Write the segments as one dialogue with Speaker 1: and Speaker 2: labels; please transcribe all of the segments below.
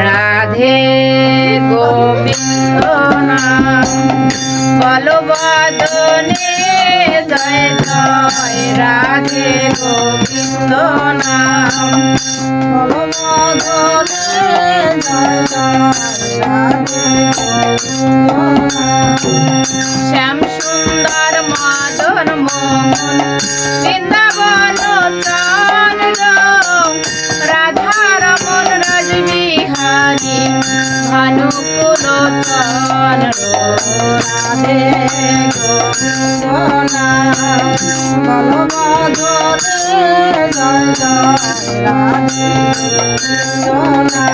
Speaker 1: রাধে গোবিন্দ নাম বলবাদনে কাছে সোনা বলবদরে রাধে সোনা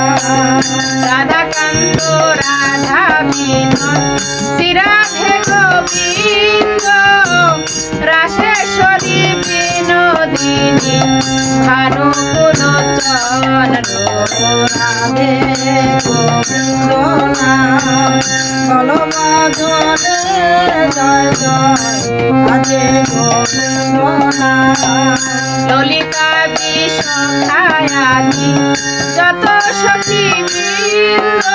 Speaker 1: রাধা কান্ত রাধা বিনোদ শ্রীরাধে গোবিন্দ রাশেশ্বরী বিনোদিনী ভানুকুল চরণ রাধে সোনা বলবদ ললিতা বিশায়ানি যত সখী বৃন্দ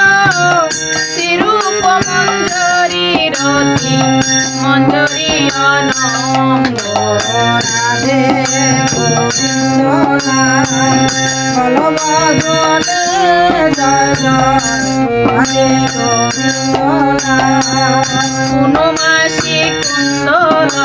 Speaker 1: শ্রীরূপ মঞ্জরি রতি মঞ্জরি অনন্দ রাধে গোবিন্দ বলবাদনে জয় জয় হরে গোবিন্দ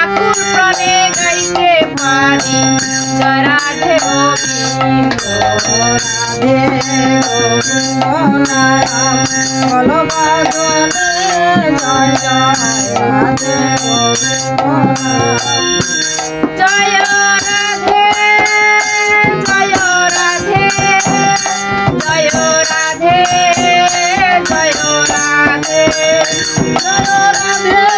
Speaker 1: আকুল প্রাণে গাইতে পারি রাধে গোবিন্দ রাধে, জয় রাধে জয় রাধে জয় রাধে জয় রাধে জয় রাধে।